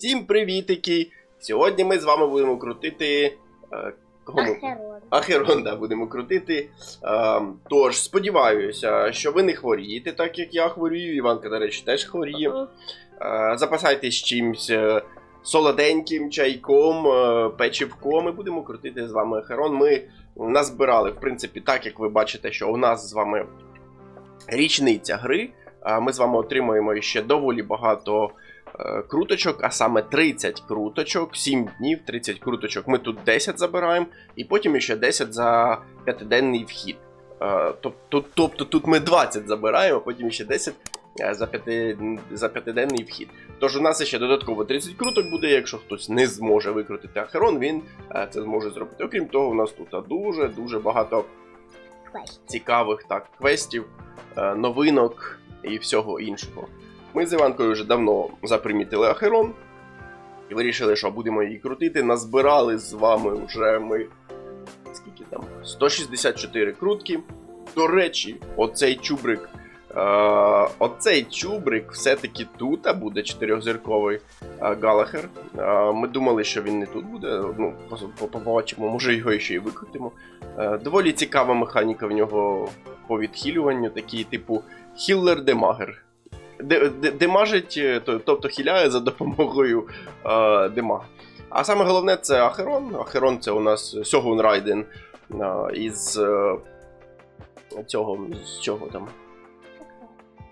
Всім привітики! Сьогодні ми з вами будемо крутити. е, Ахерон. Ахерон, да, будемо крутити. Е, тож, сподіваюся, що ви не хворієте, так як я хворію. Іванка, до речі, теж хворіє. Е, запасайтесь чимсь е, солоденьким, чайком, е, печивком. Ми будемо крутити з вами Ахерон. Ми назбирали, в принципі, так як ви бачите, що у нас з вами річниця гри. А Ми з вами отримуємо ще доволі багато е, круточок, а саме 30 круточок, 7 днів, 30 круточок. Ми тут 10 забираємо, і потім ще 10 за п'ятиденний вхід. Е, Тобто, тобто тут ми 20 забираємо, а потім ще 10 е, за, п'яти, за п'ятиденний вхід. Тож у нас ще додатково 30 круток буде, якщо хтось не зможе викрутити Ахерон, він е, це зможе зробити. Окрім того, у нас тут дуже-дуже багато цікавих так квестів, е, новинок і всього іншого. Ми з Іванкою вже давно запримітили Ахерон і вирішили, що будемо її крутити. Назбирали з вами вже ми. Скільки там? 164 крутки. До речі, оцей чубрик. Е, оцей чубрик все-таки тут а буде чотирьохзірковий е, Галахер. Е, ми думали, що він не тут буде. Ну, по- по- побачимо, може його ще й викрутимо. Е, Доволі цікава механіка в нього по відхилюванню, такий типу хіллер демагер. Де- де- Демажить, е, то- тобто хіляє за допомогою е, демага. А саме головне це Ахерон. Ахерон це у нас Сьогун Райден е, із е, цього. З чого там?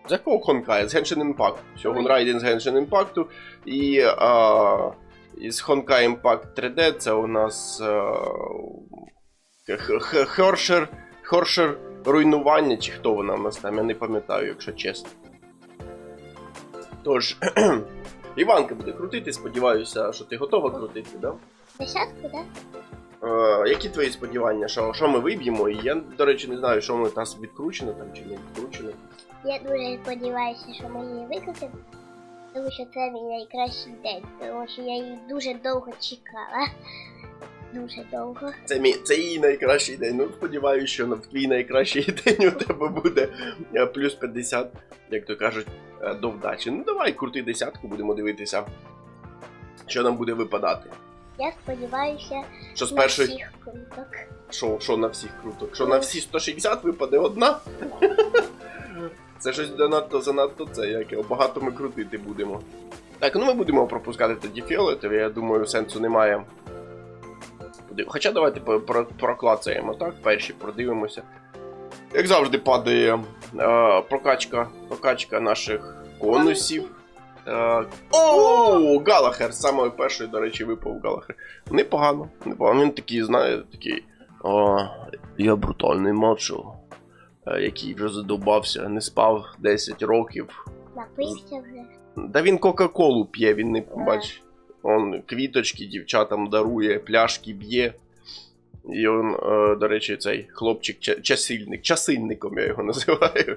З якого Хонкая? З Genshin Impact. Сьогун Райден з Genshin Impact. І а, із Honkai Impact 3D це у нас е, Х- Хершер, Хершер руйнування, чи хто вона в нас там, я не пам'ятаю, якщо чесно. Тож, Іванка буде крутити, сподіваюся, що ти готова крутити, да? Десятку, да? Е, які твої сподівання? Що, що ми виб'ємо? І я, до речі, не знаю, що ми нас відкручено там чи не відкручено. Я дуже сподіваюся, що ми її викрутимо. Тому що це мій найкращий день, тому що я її дуже довго чекала. Дуже довго. Це мій це її найкращий день. Ну, сподіваюся, що на в твій найкращий день у тебе буде е, плюс 50, як то кажуть, до вдачі. Ну давай, крути десятку, будемо дивитися, що нам буде випадати. Я сподіваюся Що з на першої. всіх круток. Що, що на всіх круток? Що на всі 160 випаде одна? Це щось занадто занадто це, як його багато ми крутити будемо. Так, ну ми будемо пропускати тоді фіолетові, я думаю, сенсу немає. Хоча давайте проклацаємо, так? Перші продивимося. Як завжди падає е, прокачка, прокачка наших конусів. Так. О, Галахер! З самої першої, до речі, випав Галахер. Непогано, непогано. Він такий, знає, такий. О, я брутальний мачо, е, який вже задовбався, не спав 10 років. Напився вже. Да він Кока-Колу п'є, він не бач. Он квіточки дівчатам дарує, пляшки б'є. І он, е, до речі, цей хлопчик ча- часильник, часильником я його називаю.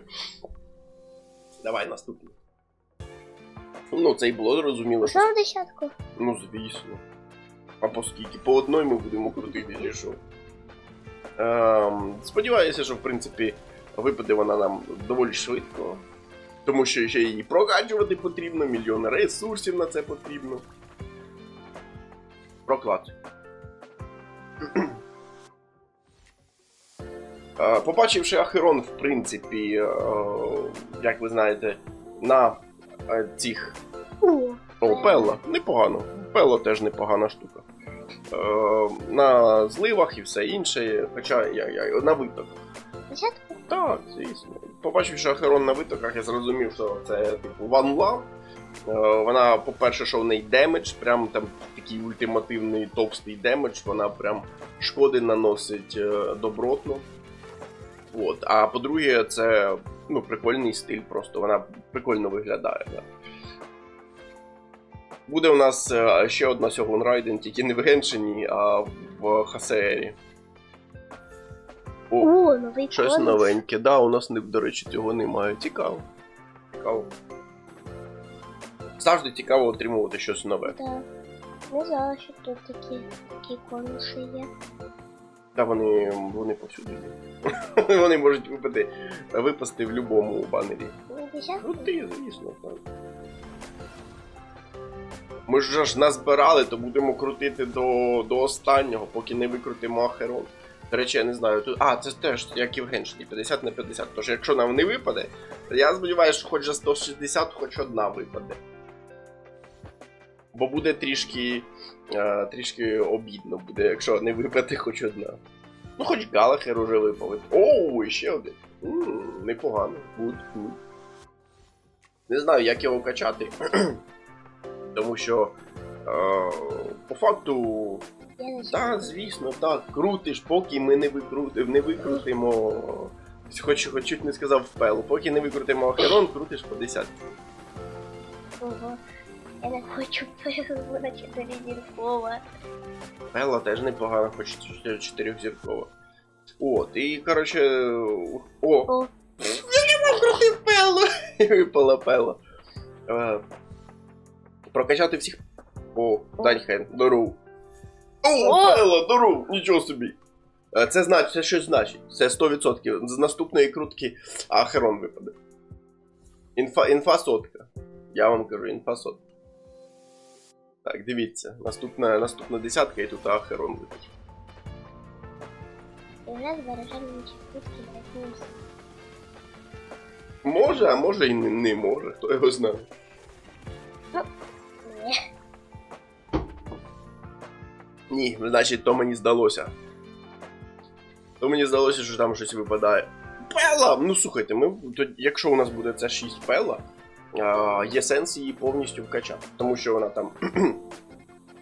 Давай наступний. Ну, це і було зрозуміло, що. Знову десятку? Ну, звісно. А по скільки? По одной ми будемо крутити, чи що? Ем, сподіваюся, що в принципі випаде вона нам доволі швидко. Тому що ще її прокачувати потрібно, мільйони ресурсів на це потрібно. Проклад. Е, Побачивши Ахерон, в принципі, е, як ви знаєте, на е, цих О, Пелла, непогано. Пелла теж непогана штука. На зливах і все інше, хоча я, я на витоках. Так, звісно. Побачивши Ахерон на витоках, я зрозумів, що це типу One Love. Вона, по-перше, що в неї демедж, прям там такий ультимативний товстий демедж, вона прям шкоди наносить добротно. От. А по-друге, це ну, прикольний стиль, просто вона прикольно виглядає. Да. Буде у нас е, ще одна Сьогун Райден, тільки не в Геншині, а в Хасеері. О, О, новий Щось конус. новеньке. Да, у нас, до речі, цього немає. Цікаво. Цікаво. Завжди цікаво отримувати щось нове. Да. Не знала, що тут такі, такі конуси є. Та вони, вони повсюди вони можуть випасти, випасти в будь-якому банері. Ну? Крути, звісно, так. Ми ж ж назбирали, то будемо крутити до, до останнього, поки не викрутимо Ахерон. До речі, я не знаю. Тут... А, це теж, як Євгеншині, 50 на 50. Тож якщо нам не випаде, то я сподіваюся, що хоч за 160 хоч одна випаде. Бо буде трішки. Е, трішки обідно буде, якщо не випаде хоч одна. Ну, хоч Галахер уже випав. Оу, ще один. М, непогано. Гуд, гуд. Не знаю, як його качати. Тому що. Е, по факту. Так, звісно, так. Крутиш, поки ми не, викрути, не викрутимо. Хоч, хоч чуть не сказав впелу. Поки не викрутимо Ахерон, крутиш по 10. Ого. Я не хочу пиво на 4 зіркова. Пела теж непогано, хоч 4 зіркова. От, і коротше. О! О. Я крутив пелу! І випала пела. Е, прокачати всіх. О, Даньхен, здоров. О, О! пела, здоров! Нічого собі. Е, Це значить, це щось значить. Це 100%. З наступної крутки Ахерон випаде. Інфа, інфа сотка. Я вам кажу, інфа сотка. Так, дивіться. Наступна, наступна десятка і тут Ахерон на. Може, а може і не, не може, хто його знає. Ні. Ні, значить, то мені здалося. То мені здалося, що там щось випадає. Пела! Ну слухайте, ми, то, якщо у нас буде це 6 пела, є сенс її повністю вкачати. Тому що вона там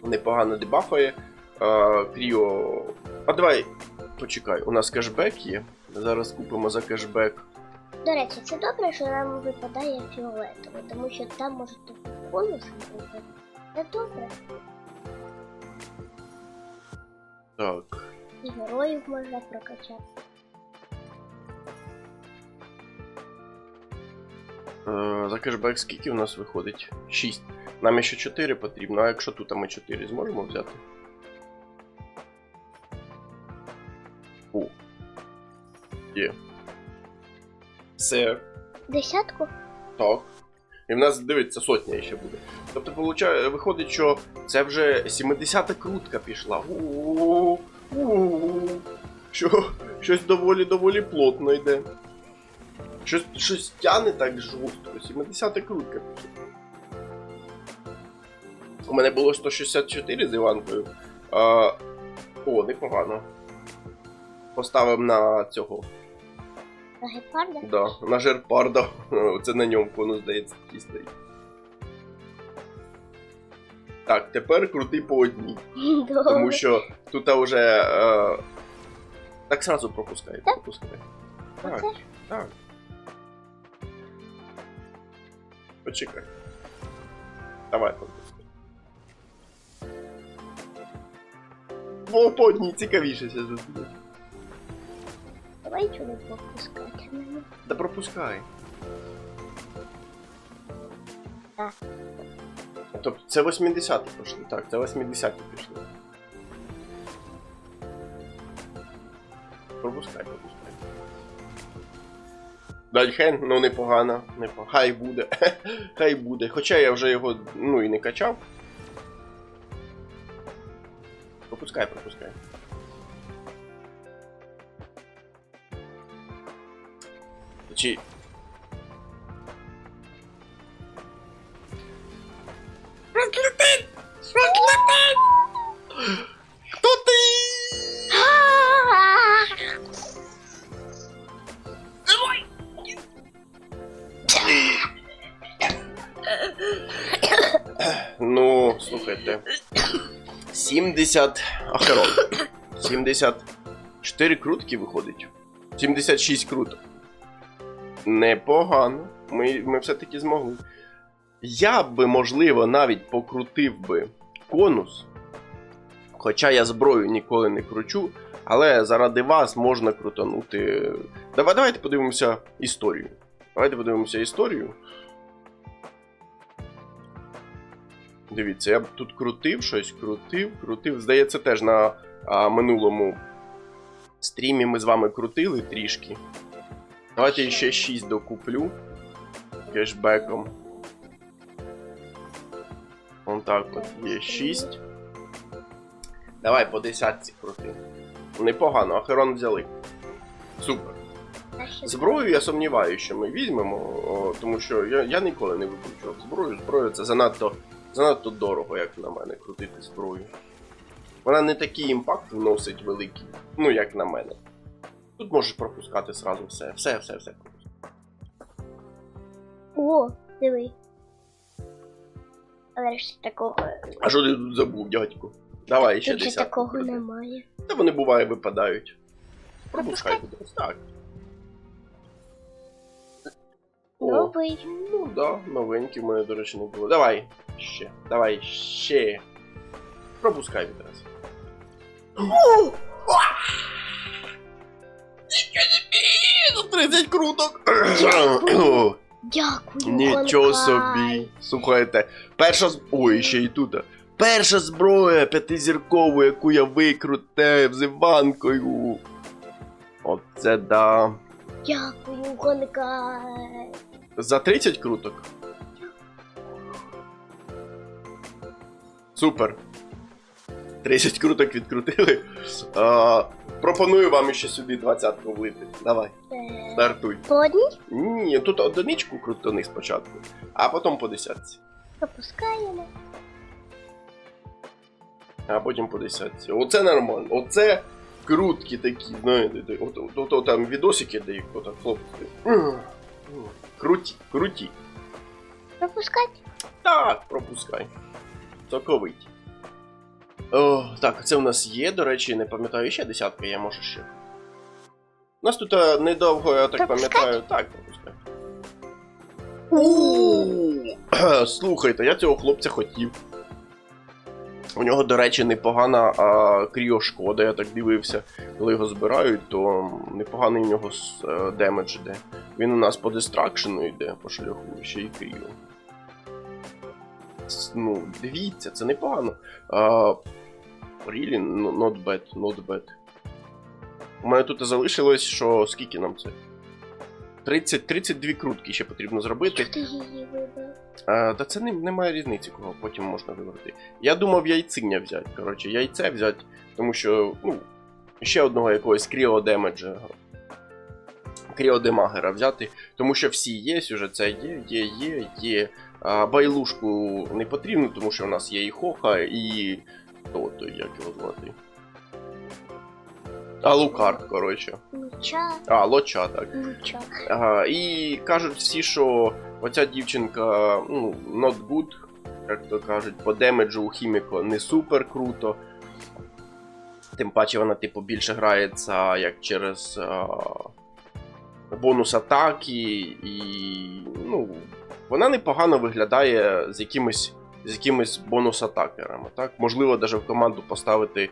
непогано дебафає. Кріо. А давай почекай, у нас кешбек є. Зараз купимо за кешбек. До речі, це добре, що нам випадає фіолетовий, тому що там може бути конус випадати. Це добре. Так. І героїв можна прокачати. За кешбек скільки у нас виходить? 6. Нам ще 4 потрібно, а якщо тут а ми 4 зможемо взяти? О. Є. Все. Десятку? Так. І в нас, дивиться, сотня ще буде. Тобто, получає, виходить, що це вже 70-та крутка пішла. Що, щось доволі доволі плотно йде. Щось, щось тяне так жорстко. 70-та крутка. У мене було 164 з Іванкою. А, о, непогано. Поставимо на цього. На гепарда? Да, на жерпарда. Це на ньому воно здається такий стоїть. Так, тепер крути по одній. Тому що тут вже. Е... Так сразу пропускай. Так? пропускай. Так, так. Почекай. Давай пропускай. Бо по одній цікавіше все зустріти. Давай нічого не пропускати. Та пропускай. Так. Тобто це 80-ті пішли. Так, це 80-ті пішли. Пропускай, пропускай. Дальхен, ну непогано, непогано. Хай буде. Хай буде. Хоча я вже його ну і не качав. Пропускай, пропускай. Чи. 70 Ахерон. 74 крутки виходить. 76 круток. Непогано. Ми, ми все-таки змогли. Я би, можливо, навіть покрутив би конус. Хоча я зброю ніколи не кручу, але заради вас можна крутанути. Давай, давайте подивимося історію. Давайте подивимося історію. Дивіться, я б тут крутив щось, крутив, крутив. Здається, теж на а, минулому стрімі ми з вами крутили трішки. Давайте ще 6 докуплю кешбеком. Он Так, от є 6. Давай по десятці крути. Непогано, Ахерон взяли. Супер. Зброю я сумніваюся, що ми візьмемо, тому що я, я ніколи не викручував зброю. Зброю це занадто, занадто дорого, як на мене, крутити зброю. Вона не такий імпакт вносить великий, ну як на мене. Тут можеш пропускати сразу все. Все, все, все. О, диви. Але ж такого. А що ти тут забув, дядьку? Давай ще Тут же десятку. такого немає. Та вони буває випадають. Пропускай, будь ласка. Так. Новий. ну да, новенький в мене, до речі, не було. Давай, ще, давай, ще. Пропускай відразу. Тут 30 круток. Дякую. Нічого собі. Слухайте, перша з. Ой, ще і тут. Перша зброя п'ятизіркова, яку я викрутив з Іванкою. Оце да. Дякую, Гонкай. За 30 круток. Супер. 30 круток відкрутили. А, пропоную вам ще сюди 20-ку влити. Давай, Е, стартуй. По одній Ні, тут одиничку крутани спочатку, а потім по десятці. пропускаємо. А потім по десятці. Оце нормально. Оце крутки такі, знаєте, от, от там відосики, де їх отак хлопці. Круті, круті. Пропускати. Так, пропускай. Соковиті. О, так, це у нас є, до речі, не пам'ятаю, ще десятка є, може ще. У нас тут е, недовго, я так Пропускать? пам'ятаю. Так, пропускай. Слухайте, я цього хлопця хотів. У нього, до речі, непогана а, кріошкода, я так дивився. Коли його збирають, то непоганий у нього е, демедж йде. Він у нас по дистракшену йде по шляху, ще й кріо. Ну, дивіться, це непогано. А, really, no- not bad, not bad. У мене тут залишилось, що скільки нам це? 30, 32 крутки ще потрібно зробити. Ти її вибрав? А, та це не, немає різниці, кого потім можна вибрати. Я думав яйциня взяти. Коротше, яйце взяти, тому що, ну, ще одного якогось кріодемеджа. Кріодемагера взяти, тому що всі є, уже це є, є, є, є. А, байлушку не потрібно, тому що в нас є і Хоха, і. Хто той, як його звати? А Лукард, коротше. Луча, А, Лоча, так. луча. Ага, і кажуть всі, що оця дівчинка, ну, not good, як то кажуть, по демеджу у Хіміко не супер круто. Тим паче вона, типу, більше грається як через а, бонус атаки, і ну, вона непогано виглядає з якимись, з якимись бонус-атакерами. Так? Можливо, навіть в команду поставити е,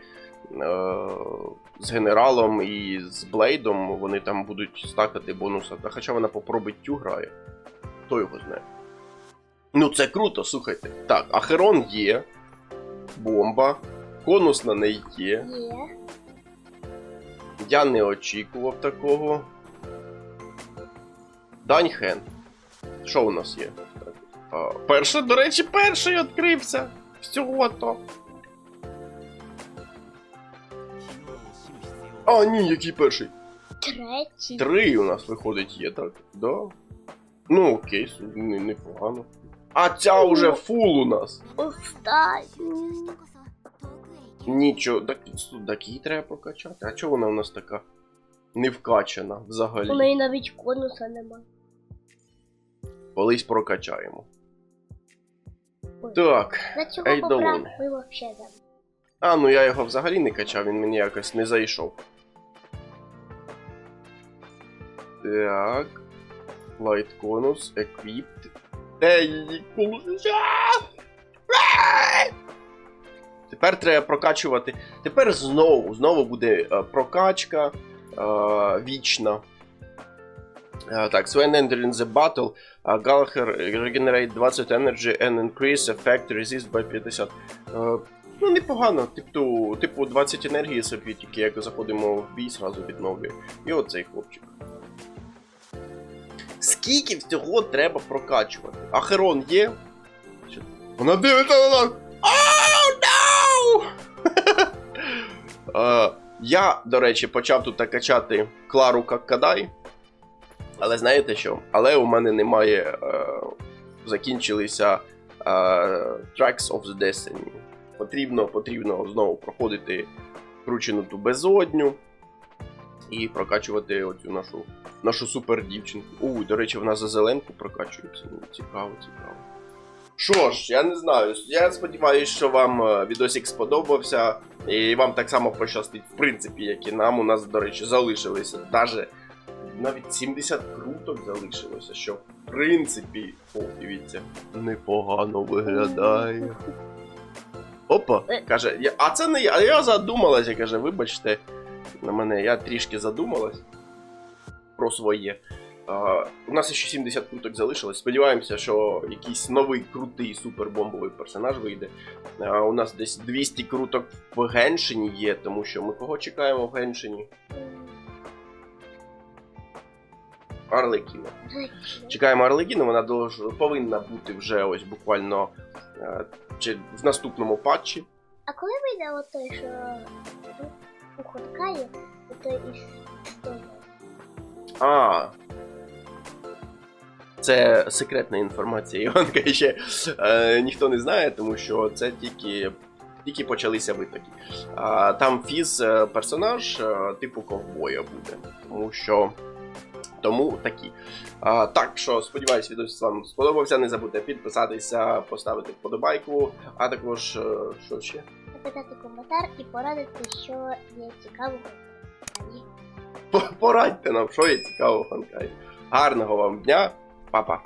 з генералом і з Блейдом, вони там будуть стакати бонус атаки. Хоча вона по пробиттю грає. Хто його знає. Ну, це круто, слухайте. Так, Ахерон є. Бомба. Конус на неї є. Є. Я не очікував такого. Даньхен. Що у нас є? А, перший, до речі, перший відкрився. Всього то. А, ні, який перший? Третій. Три у нас виходить є, так? Да. Ну, окей, не- непогано. А ця уже фул у нас. Останній. Нічого, так, так її треба прокачати. А чого вона у нас така не вкачана взагалі? У неї навіть конуса нема. Колись прокачаємо. Ой. Так. За цього Ей, ми вообще забули. А, ну я його взагалі не качав, він мені якось не зайшов. Так. Light конус, equipped. А! Тепер треба прокачувати. Тепер знову, знову буде е, прокачка е, вічна. Е, так, so when entering the battle, uh, Gallagher regenerate 20 energy and increase effect resist by 50. Е, Ну, непогано. Типу, типу 20 енергії собі, тільки як заходимо в бій, зразу відновлює. І оцей хлопчик. Скільки всього треба прокачувати? Ахерон є? Вона дивиться на нас. Oh, no! Е, Я, до речі, почав тут качати Клару Каккадай. Але знаєте що? Але у мене немає. Е, закінчилися е, Tracks of the Destiny. Потрібно, потрібно знову проходити кручену ту безодню і прокачувати оцю нашу, нашу супер дівчинку. Уй, до речі, вона за зеленку прокачується. Ну, цікаво, цікаво. Що ж, я не знаю. Я сподіваюся, що вам е, відосик сподобався. І вам так само пощастить, в принципі, як і нам. У нас, до речі, залишилися даже навіть 70 круток залишилося, що в принципі, о, дивіться, непогано виглядає. Опа, каже, я, а це не я, а я задумалася, каже, вибачте, на мене, я трішки задумалась про своє. У нас ще 70 круток залишилось. Сподіваємося, що якийсь новий крутий супербомбовий персонаж вийде. У нас десь 200 круток в Геншині є, тому що ми кого чекаємо в Геншині? Арлекіна. Чекаємо Арлекіну, вона долж, повинна бути вже ось буквально е, чи в наступному патчі. А коли вийде той, що ну, у Ходкаї, той? А. Це секретна інформація, Іванка ще е, ніхто не знає, тому що це тільки, тільки почалися витоки. А, там фіз е, персонаж е, типу ковбоя буде. Тому що. Тому такі. А, так що сподіваюсь, відео вам сподобався. Не забудьте підписатися, поставити вподобайку, а також е, що ще? Написати коментар і порадити, що є цікавого. Ні. Порадьте нам, що є цікавого в фанкайі. Гарного вам дня, па-па!